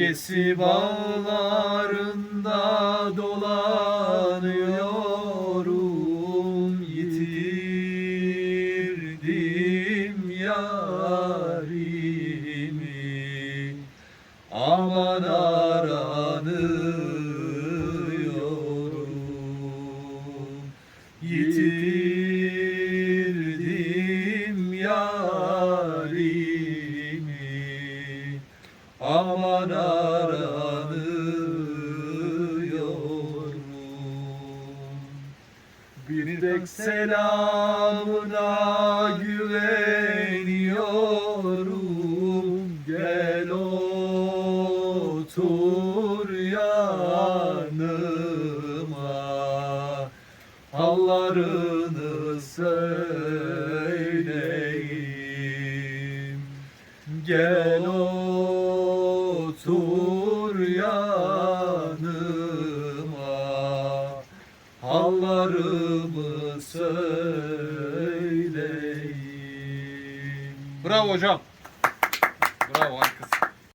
Gesi bağlarında dolanıyorum. Yitirdim yarimi. Aman aranıyorum. Yitirdim yarimi Aman aranıyorum Bir tek selamına güveniyorum Gel otur yanıma. Hallarını söyleyeyim. Gel otur yanıma Hallarımı söyleyeyim Bravo hocam. Bravo harikasın.